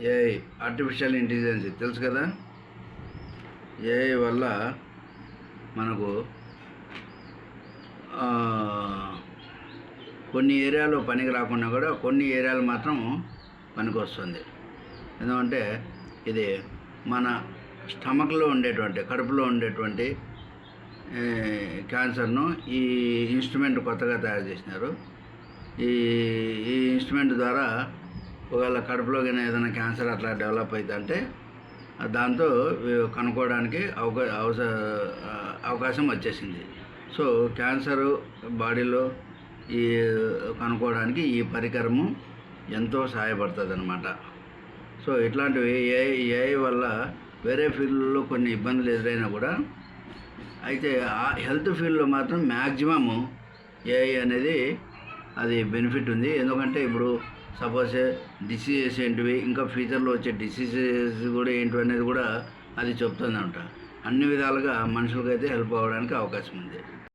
AI artificial intelligence తెలుసు కదా? AI వల్ల మనకు కొన్ని ఏరియాలో పనికి రాకుండా కూడా కొన్ని ఏరియాలు మాత్రం పనికి వస్తుంది. ఎందుకంటే ఇది మన స్టమక్లో ఉండేటువంటి కడుపులో ఉండేటువంటి క్యాన్సర్ను ఈ ఇన్స్ట్రుమెంట్ కొత్తగా తయారు చేసినారు. ఈ ఈ ఇన్స్ట్రుమెంట్ ద్వారా ఒకవేళ కడుపులో కానీ ఏదైనా క్యాన్సర్ అట్లా డెవలప్ అవుతుందంటే దాంతో కనుక్కోవడానికి అవకా అవస అవకాశం వచ్చేసింది. సో క్యాన్సరు బాడీలో ఈ కనుక్కోవడానికి ఈ పరికరము ఎంతో సహాయపడుతుంది అనమాట సో ఇట్లాంటివి ఏఐ ఏఐ వల్ల వేరే ఫీల్డ్లో కొన్ని ఇబ్బందులు ఎదురైనా కూడా అయితే ఆ హెల్త్ ఫీల్డ్లో మాత్రం మ్యాక్సిమము ఏఐ అనేది అది బెనిఫిట్ ఉంది. ఎందుకంటే ఇప్పుడు సపోజ్ డిసీజెస్ ఏంటివి ఇంకా ఫ్యూచర్లో వచ్చే డిసీజెస్ కూడా ఏంటివి అనేది కూడా అది చెప్తుందంట. అన్ని విధాలుగా మనుషులకైతే హెల్ప్ అవ్వడానికి అవకాశం ఉంది.